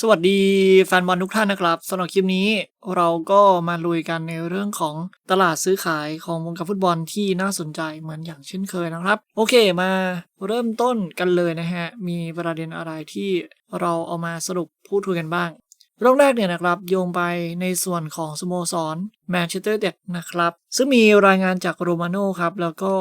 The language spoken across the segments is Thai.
สวัสดีแฟนบอลทุกท่านนะครับสำหรับคลิปนี้เราก็มาลุยกันในเรื่องของตลาดซื้อขายของวงการฟุตบอลที่น่าสนใจเหมือนอย่างเช่นเคยนะครับ โอเคมาเริ่มต้นกันเลยนะฮะ มีประเด็นอะไรที่เราเอามาสรุปพูดคุยกันบ้าง เรื่องแรกเนี่ยนะครับโยงไปในส่วนของสโมสรแมนเชสเตอร์เด็ดนะครับ ซึ่งมีรายงานจากโรมาโน่ครับ แล้วก็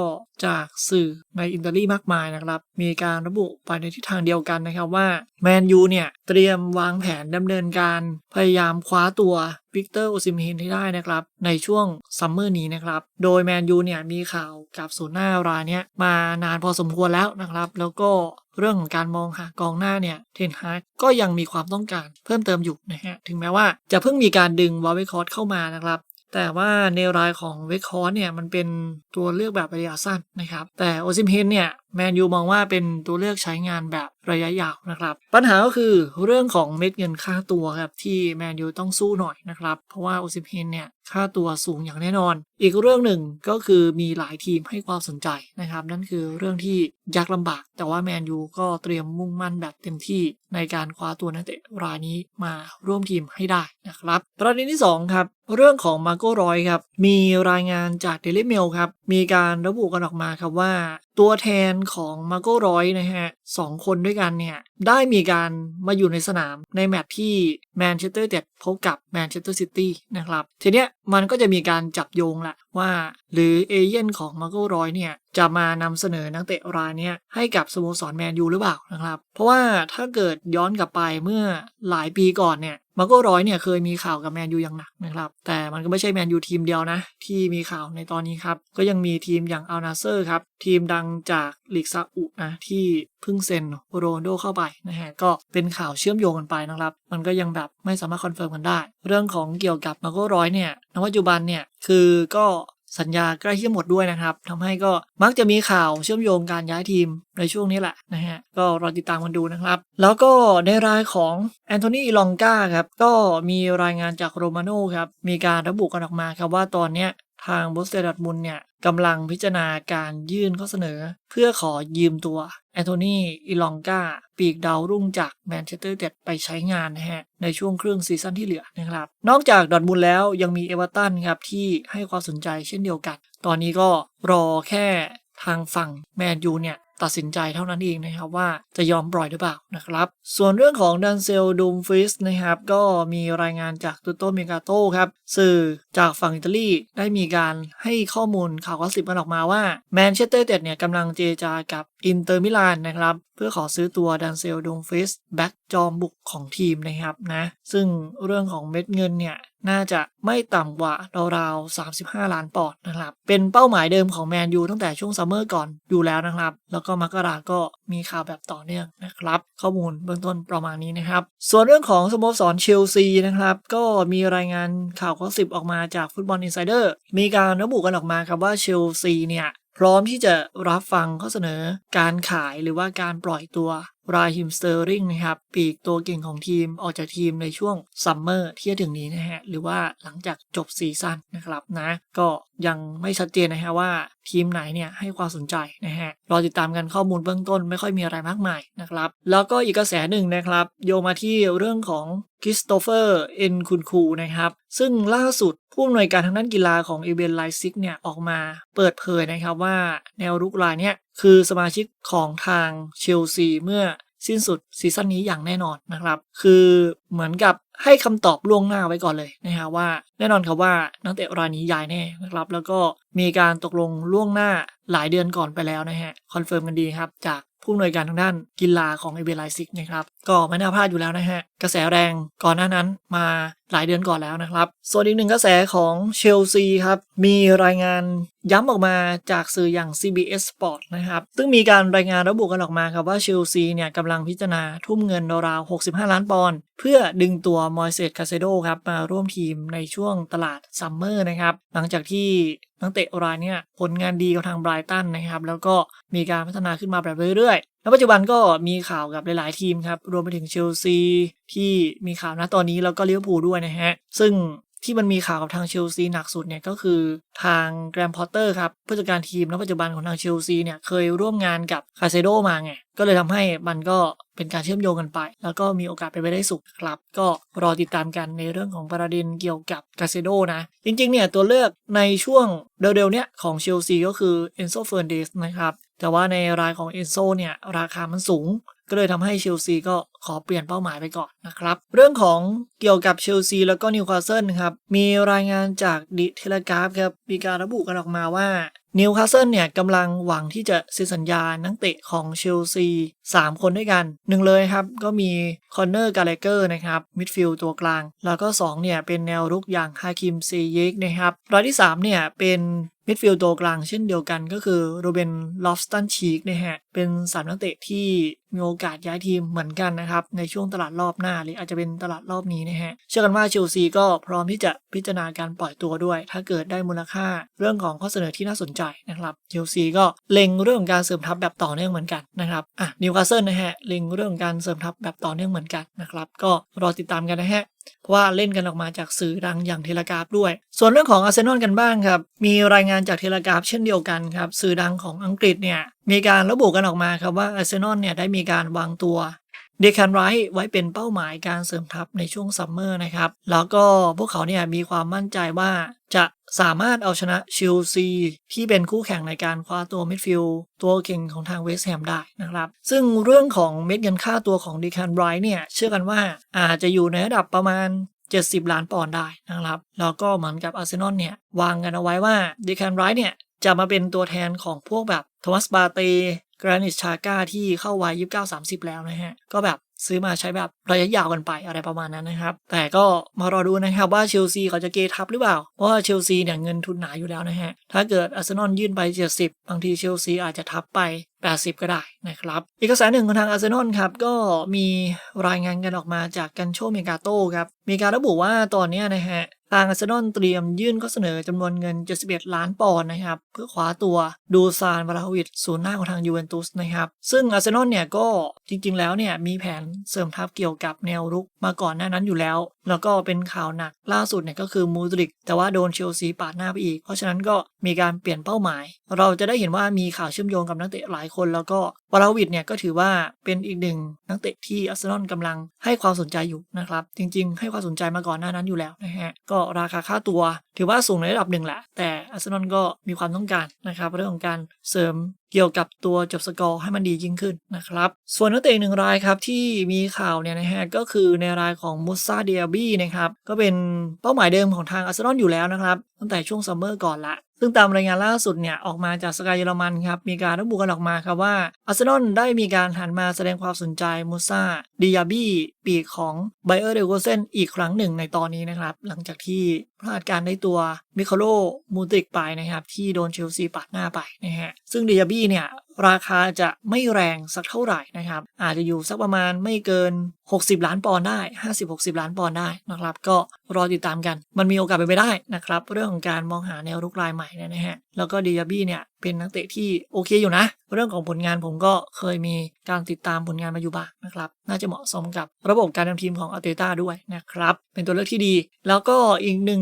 จากสื่อในอิตาลีมากมายนะครับ มีการระบุไปในทิศทางเดียวกันนะครับว่าแมนยูเนี่ย เตรียมวางแผนดำเนินการพยายามคว้าตัววิกเตอร์โอซิมเฮนให้ได้นะครับ ในช่วงซัมเมอร์นี้นะครับ โดยแมนยูเนี่ยมีข่าวกับศูนย์หน้ารายเนี้ยมานานพอสมควรแล้วนะครับ แล้วก็ เรื่องของการมองหากองหน้าเนี่ยเทนฮาร์กก็ยังมีความต้องการเพิ่มเติมอยู่นะฮะถึงแม้ว่าจะเพิ่งมีการดึงวอลเวคอร์เข้ามานะครับแต่ว่าในรายของเวคคอร์เนี่ยมันเป็นตัวเลือกแบบระยะสั้นนะครับ แต่โอซิมเฮนเนี่ย แมนยูมองว่าเป็นตัวเลือกใช้งานแบบระยะยาวนะครับ ปัญหาก็คือเรื่องของเม็ดเงินค่าตัวครับที่แมนยูต้องสู้หน่อยนะครับ เพราะว่าโอซิเฮนเนี่ยค่าตัวสูงอย่างแน่นอน อีกเรื่องหนึ่งก็คือมีหลายทีมให้ความสนใจนะครับ นั่นคือเรื่องที่ยากลำบาก แต่ว่าแมนยูก็เตรียมมุ่งมั่นแบบเต็มที่ในการคว้าตัวนักเตะรายนี้มาร่วมทีมให้ได้นะครับ ประเด็นที่ 2 ครับ เรื่องของมาโก้รอยครับมีรายงานจากเดลิเมลครับมีการระบุกันออกมาครับว่า ตัวแทนของมาโก้รอยนะฮะสองคนด้วยกันเนี่ย ได้มีการมาอยู่ในสนามในแมตช์ที่แมนเชสเตอร์เด็ดพบกับแมนเชสเตอร์ซิตี้นะครับ ทีเนี้ยมันก็จะมีการจับโยงแหละว่า หรือเอเย่นของมาโก้รอยเนี่ย จะมานำเสนอนักเตะรายเนี้ยให้กับสโมสรแมนยูหรือเปล่านะครับ เพราะว่าถ้าเกิดย้อนกลับไปเมื่อหลายปีก่อนเนี่ย มาโก้รอยเนี่ยเคยมีข่าวกับแมนยูอย่างหนักนะครับ แต่มันก็ไม่ใช่แมนยูทีมเดียวนะ ที่มีข่าวในตอนนี้ครับ ก็ยังมีทีมอย่างอัลนาเซอร์ครับ ทีมดังจากลีกซาอุนะที่เพิ่งเซ็นโรนโดเข้าไปนะฮะก็เป็นข่าวเชื่อมโยงกันไปนะครับ มันก็ยังแบบไม่สามารถคอนเฟิร์มกันได้ เรื่องของเกี่ยวกับมาโก้รอยเนี่ยณปัจจุบันเนี่ยคือก็ สัญญาใกล้ที่จะหมดด้วยนะครับทำให้ก็มักจะมีข่าวเชื่อมโยงการย้ายทีมในช่วงนี้แหละนะฮะก็รอติดตามกันดูนะครับ แล้วก็ในรายของแอนโทนีลองกาครับก็มีรายงานจากโรมาโน่ครับมีการระบุกันออกมาครับว่าตอนเนี้ย ทางบุสเตดัตมุนเนี่ยกำลังพิจารณาการยื่นข้อเสนอ เพื่อขอยืมตัวแอนโทนีอิลองกาปีกดาวรุ่งจากแมนเชสเตอร์เด็ดไปใช้งานนะฮะในช่วงครึ่งซีซั่นที่เหลือนะครับ นอกจากดอทมุนแล้วยังมีเอเวอร์ตันครับที่ให้ความสนใจเช่นเดียวกัน ตอนนี้ก็รอแค่ทางฝั่งแมนยูเนี่ย ตัดสินใจเท่านั้นเองนะครับว่าจะยอมปล่อยหรือเปล่านะครับ ส่วนเรื่องของดันเซลดูมฟิสนะครับก็มีรายงานจากตูโตเมกาโตครับสื่อจากฝั่งอิตาลีได้มีการให้ข้อมูลข่าวก็สิบกันออกมาว่าแมนเชสเตอร์เด็ดเนี่ยกำลังเจรจากับ อินเตอร์มิลานนะครับ เพื่อขอซื้อตัวดันเซลดงฟิสแบ็กจอมบุกของทีมนะครับนะ ซึ่งเรื่องของเม็ดเงินเนี่ยน่าจะไม่ต่ำกว่าราวๆ 35 ล้านปอนด์นะครับ เป็นเป้าหมายเดิมของแมนยูตั้งแต่ช่วงซัมเมอร์ก่อนอยู่แล้วนะครับ แล้วก็มกราก็มีข่าวแบบต่อเนื่องนะครับ ข้อมูลเบื้องต้นประมาณนี้นะครับ ส่วนเรื่องของสโมสรเชลซีนะครับ ก็มีรายงานข่าวข้อสิบออกมาจากฟุตบอลอินไซเดอร์มีการระบุกันออกมาครับว่าเชลซีเนี่ย พร้อมที่จะรับฟังข้อเสนอการขายหรือว่าการปล่อยตัว รายฮิมสเตอร์ริงนะครับปีกตัวเก่งของทีมออกจากทีมในช่วงซัมเมอร์ที่จะถึงนี้นะฮะหรือว่าหลังจากจบซีซั่นนะครับนะก็ยังไม่ชัดเจนนะฮะว่าทีมไหนเนี่ยให้ความสนใจนะฮะรอติดตามกันข้อมูลเบื้องต้นไม่ค่อยมีอะไรมากมายนะครับ แล้วก็อีกกระแสหนึ่งนะครับ โยมาที่เรื่องของคริสโตเฟอร์เอ็นคุนคูนะครับ ซึ่งล่าสุดผู้อำนวยการทางด้านกีฬาของเอเบนไลซิกเนี่ยออกมาเปิดเผยนะครับว่าแนวรุกรายเนี่ย คือสมาชิกของทางเชลซีเมื่อสิ้นสุดซีซั่นนี้อย่างแน่นอนนะครับ คือเหมือนกับให้คำตอบล่วงหน้าไว้ก่อนเลยนะฮะว่าแน่นอนครับว่านักเตะรายนี้ย้ายแน่นะครับ แล้วก็มีการตกลงล่วงหน้าหลายเดือนก่อนไปแล้วนะฮะคอนเฟิร์มกันดีครับ จากผู้อำนวยการทางด้านกีฬาของเอเบไลซิกนะครับ ก็ไม่น่าพลาดอยู่แล้วนะฮะ กระแสแรงก่อนหน้านั้นมาหลายเดือนก่อนแล้วนะครับ ส่วนอีกหนึ่งกระแสของเชลซีครับ มีรายงานย้ำออกมาจากสื่ออย่าง CBS Sport นะครับ ซึ่งมีการรายงานระบุกันออกมาครับว่าเชลซีเนี่ยกำลังพิจารณาทุ่มเงินราว 65 ล้านปอนด์เพื่อดึงตัวมอยเซตคาเซโดครับ มาร่วมทีมในช่วงตลาดซัมเมอร์นะครับ หลังจากที่นักเตะรายเนี่ยผลงานดีกับทางไบรตันนะครับ แล้วก็มีการพัฒนาขึ้นมาแบบเรื่อยๆ แล้วปัจจุบันก็มีข่าวกับหลาย ๆ ทีมครับ รวมไปถึงเชลซีที่มีข่าวนะตอนนี้แล้วก็ลิเวอร์พูลด้วยนะฮะ ซึ่งที่มันมีข่าวกับทางเชลซีหนักสุดเนี่ยก็คือทางแกรมพอตเตอร์ครับผู้จัดการทีมณปัจจุบันของทางเชลซีเนี่ยเคยร่วมงานกับคาเซโดมาไง ก็เลยทำให้มันก็เป็นการเชื่อมโยงกันไป แล้วก็มีโอกาสเป็นไปได้สูงครับ ก็รอติดตามกันในเรื่องของประเด็นเกี่ยวกับคาเซโดนะ จริง ๆ เนี่ยตัวเลือกในช่วงเร็วๆเนี่ยของเชลซีก็คือเอนโซเฟอร์เดสนะครับ แต่ว่าในรายของเอนโซเนี่ยราคามันสูง ก็เลยทำให้เชลซีก็ขอเปลี่ยนเป้าหมายไปก่อนนะครับ เรื่องของเกี่ยวกับเชลซีแล้วก็นิวคาสเซิลครับ มีรายงานจากดิเทเลกราฟครับ มีการระบุกันออกมาว่านิวคาสเซิลเนี่ยกำลังหวังที่จะเซ็นสัญญานักเตะของเชลซี 3 คนด้วยกันหนึ่งเลยครับ ก็มีคอนเนอร์กาเลเกอร์นะครับมิดฟิลด์ตัวกลาง แล้วก็ 2 เนี่ย เป็นแนวรุกอย่างฮาคิมซีเยกนะครับรายที่ 3 เนี่ย เป็น มิดฟิลด์ตัวกลางเช่นเดียวกันก็คือโรเบนลอฟสตันชีกนะฮะ เป็นสามนักเตะที่มีโอกาสย้ายทีมเหมือนกันนะครับ ในช่วงตลาดรอบหน้าหรืออาจจะเป็นตลาดรอบนี้นะฮะ เชื่อกันว่าเชลซีก็พร้อมที่จะพิจารณาการปล่อยตัวด้วย ถ้าเกิดได้มูลค่าเรื่องของข้อเสนอที่น่าสนใจนะครับเชลซีก็เล็งเรื่องของการเสริมทัพแบบต่อเนื่องเหมือนกันนะครับอะนิวคาสเซิลนะฮะเล็งเรื่องของการเสริมทัพแบบต่อเนื่องเหมือนกันนะครับก็รอติดตามกันนะฮะ เพราะว่าเล่นกันออกมาจากสื่อดังอย่างเทเลกราฟด้วย ส่วนเรื่องของอาร์เซนอลกันบ้างครับ มีรายงานจากเทเลกราฟเช่นเดียวกันครับ สื่อดังของอังกฤษเนี่ย มีการระบุกันออกมาครับว่าอาร์เซนอลเนี่ยได้มีการวางตัวเดคันไรท์ไว้เป็นเป้าหมายการเสริมทัพในช่วงซัมเมอร์นะครับ แล้วก็พวกเขาเนี่ยมีความมั่นใจว่าจะสามารถเอาชนะเชลซีที่เป็นคู่แข่งในการคว้าตัวมิดฟิลด์ตัวเก่งของทางเวสต์แฮมได้นะครับ ซึ่งเรื่องของเม็ดเงินค่าตัวของดีแคนไรท์เนี่ย เชื่อกันว่าอาจจะอยู่ในระดับประมาณ 70 ล้านปอนด์ได้นะครับ แล้วก็เหมือนกับอาร์เซนอลเนี่ย วางกันเอาไว้ว่าดีแคนไรท์เนี่ย จะมาเป็นตัวแทนของพวกแบบโทมัสบาเตกรานิชชาก้าที่เข้าวัย29-30 แล้วนะฮะ ก็แบบ ซื้อมาใช้แบบระยะยาวกันไปอะไรประมาณนั้นนะครับ แต่ก็มารอดูนะครับว่าเชลซีเขาจะเกทับหรือเปล่า เพราะว่าเชลซีเนี่ยเงินทุนหนาอยู่แล้วนะฮะ ถ้าเกิดอาร์เซนอลยื่นไป 70 บางทีเชลซีอาจจะทับไป 80 ก็ได้นะครับ อีกกระแสหนึ่งของทางอาร์เซนอลครับ ก็มีรายงานกันออกมาจากกันโชเมกาโต้ครับ มีการระบุว่าตอนนี้นะฮะางอาร์เซนอลเตรียมยื่นข้อเสนอจำนวนเงิน 71 ล้านปอนด์นะครับ เพื่อคว้าตัวดูซานวาลาฮวิชศูนย์หน้าของทางยูเวนตุสนะครับ ซึ่งอาร์เซนอลเนี่ยก็จริงๆ แล้วเนี่ยมีแผนเสริมทัพเกี่ยวกับแนวรุกมาก่อนหน้านั้นอยู่แล้ว แล้วก็เป็นข่าวหนักล่าสุดเนี่ยก็คือมูดริก แต่ว่าโดนเชลซีปาดหน้าไปอีก เพราะฉะนั้นก็ มีการเปลี่ยนเป้าหมาย เราจะได้เห็นว่ามีข่าวเชื่อมโยงกับนักเตะหลายคน แล้วก็วาลาวิทเนี่ยก็ถือว่าเป็นอีกหนึ่งนักเตะที่อาร์เซนอลกำลังให้ความสนใจอยู่นะครับ จริงๆ ให้ความสนใจมาก่อนหน้านั้นอยู่แล้วนะฮะก็ราคาค่าตัวถือว่าสูงในระดับหนึ่งแหละ แต่อาร์เซนอลก็มีความต้องการนะครับเรื่องของการเสริมเกี่ยวกับตัวจบสกอร์ให้มันดียิ่งขึ้นนะครับ ส่วนนักเตะหนึ่งรายครับที่มีข่าวเนี่ยนะฮะก็คือในรายของมูซาเดียบี้นะครับก็เป็นเป้าหมายเดิมของทางอาร์เซนอลอยู่แล้วนะครับตั้งแต่ช่วงซัมเมอร์ก่อนละซึ่งตามรายงานล่าสุดเนี่ยออกมาจากสกายเยอรมันครับมีการระบุกันออกมาครับว่าอาร์เซนอลได้มีการหันมาแสดงความสนใจมูซาดิยาบี้ปีกของไบเออร์เดโกเซนอีกครั้งหนึ่งในตอนนี้นะครับหลังจากที่พลาดการได้ตัวมิคาโลมูติกไปนะครับที่โดนเชลซีปาดหน้าไปนะฮะซึ่งเดียบี้เนี่ย ราคาจะไม่แรงสักเท่าไหร่นะครับ อาจจะอยู่สักประมาณไม่เกิน 60 ล้านปอนด์ได้ 50-60 ล้านปอนด์ได้นะครับ ก็รอติดตามกัน มันมีโอกาสเป็นไปได้นะครับ เรื่องของการมองหาแนวรุกรายใหม่นะฮะ แล้วก็ดิยาบี้เนี่ยเป็นนักเตะที่โอเคอยู่นะ เรื่องของผลงานผมก็เคยมีการติดตามผลงานมาอยู่บ้างนะครับ น่าจะเหมาะสมกับระบบการทำทีมของอาร์เตต้าด้วยนะครับ เป็นตัวเลือกที่ดี แล้วก็อีกหนึ่ง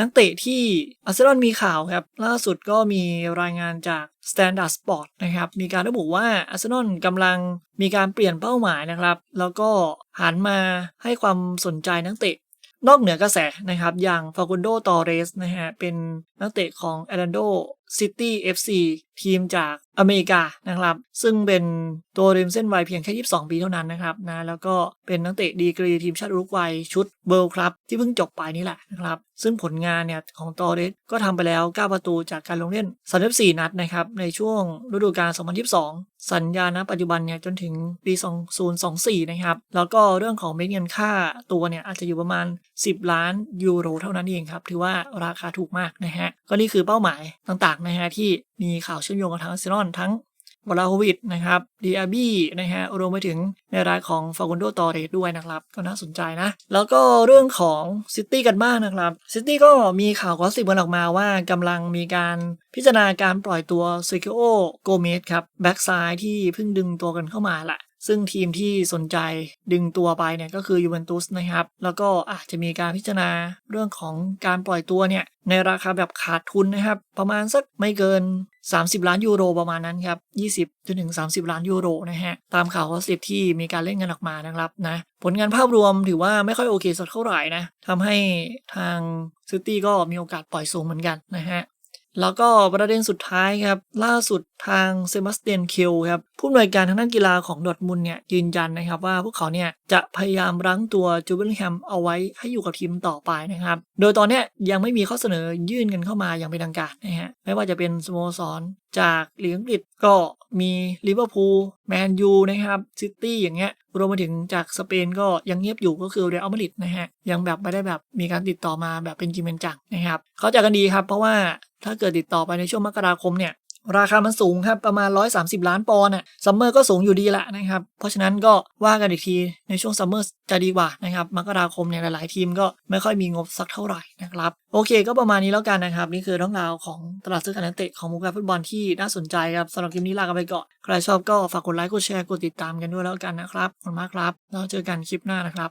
นักเตะที่อาร์เซนอลมีข่าวครับ ล่าสุดก็มีรายงานจาก Standard Sport นะครับ มีการระบุว่าอาร์เซนอลกำลังมีการเปลี่ยนเป้าหมายนะครับ แล้วก็หันมาให้ความสนใจนักเตะ นอกเหนือกระแสนะครับ อย่างฟากุนโดตอเรสนะฮะ เป็นนักเตะของเอรันโด ตี้เอฟซีทีมจากอเมริกานะครับ ซึ่งเป็นตัวริมเส้นวัยเพียงแค่ 22 ปีเท่านั้นนะครับนะแล้วก็เป็นนักเตะดีกรีทีมชาติรุกวัยชุดเบิร์ลครับ ที่เพิ่งจบไปนี่แหละนะครับ ซึ่งผลงานเนี่ยของตอเรสก็ทำไปแล้ว 9 ประตูจากการลงเล่น 34 นัดนะครับ ในช่วงฤดูกาล 2022 สัญญาณปัจจุบันเนี่ยจนถึงปี 2024 นะครับ แล้วก็เรื่องของเม็ดเงินค่าตัวเนี่ยอาจจะอยู่ประมาณ 10 ล้านยูโรเท่านั้นเองครับ ถือว่าราคาถูกมากนะฮะ ก็นี่คือเป้าหมายต่างๆนะฮะที่มีข่าวเชื่อมโยงกับทางอาร์เซนอลทั้งวลาโฮวิดนะครับดีอาบี้นะฮะรวมไปถึงในรายของฟากุนโดตอเรสด้วยนะครับ ก็น่าสนใจนะ แล้วก็เรื่องของซิตี้กันบ้างนะครับซิตี้ก็มีข่าวกอสิบกันออกมาว่ากำลังมีการพิจารณาการปล่อยตัวเซคิโอโกเมสครับ แบ็กซ้ายที่เพิ่งดึงตัวกันเข้ามาแหละ ซึ่งทีมที่สนใจดึงตัวไปเนี่ยก็คือยูเวนตุสนะครับ แล้วก็อาจจะมีการพิจารณาเรื่องของการปล่อยตัวเนี่ยในราคาแบบขาดทุนนะครับ ประมาณสักไม่เกิน 30 ล้านยูโรประมาณนั้นครับ 20จนถึง 30 ล้านยูโรนะฮะ ตามข่าววอสิบที่มีการเล่นกันออกมานะครับนะผลงานภาพรวมถือว่าไม่ค่อยโอเคสักเท่าไหร่นะทำให้ทางซิตี้ก็มีโอกาสปล่อยสูงเหมือนกันนะฮะ แล้วก็ประเด็นสุดท้ายครับ ล่าสุดทางเซบาสเตียนคิลครับ ผู้อำนวยการทางด้านกีฬาของดอทมุนเนี่ยยืนยันนะครับว่าพวกเขาเนี่ยจะพยายามรั้งตัวจูเบิลแฮมเอาไว้ให้อยู่กับทีมต่อไปนะครับ โดยตอนนี้ยังไม่มีข้อเสนอยื่นกันเข้ามาอย่างเป็นทางการนะฮะไม่ว่าจะเป็นสโมสรจากลีกอังกฤษก็มีลิเวอร์พูลแมนยูนะครับซิตี้อย่างเงี้ยรวมไปถึงจากสเปนก็ยังเงียบอยู่ก็คือเรอัลมาดริดนะฮะยังแบบไม่ได้แบบมีการติดต่อมาแบบเป็นจริงเป็นจังนะครับเขาใจกันดีครับเพราะว่า ถ้าเกิดติดต่อไปในช่วงมกราคมเนี่ยราคามันสูงครับประมาณ 130 ล้านปอนด์อะซัมเมอร์ก็สูงอยู่ดีแหละนะครับ เพราะฉะนั้นก็ว่ากันอีกทีในช่วงซัมเมอร์จะดีกว่านะครับมกราคมเนี่ยหลายๆทีมก็ไม่ค่อยมีงบสักเท่าไหร่นะครับ โอเคก็ประมาณนี้แล้วกันนะครับ นี่คือเรื่องราวของตลาดซื้อขายนักเตะของวงการฟุตบอลที่น่าสนใจครับสำหรับคลิปนี้ลากันไปก่อนใครชอบก็ฝากกดไลค์กดแชร์กดติดตามกันด้วยแล้วกันนะครับขอบคุณมากครับแล้วเจอกันคลิปหน้านะครับ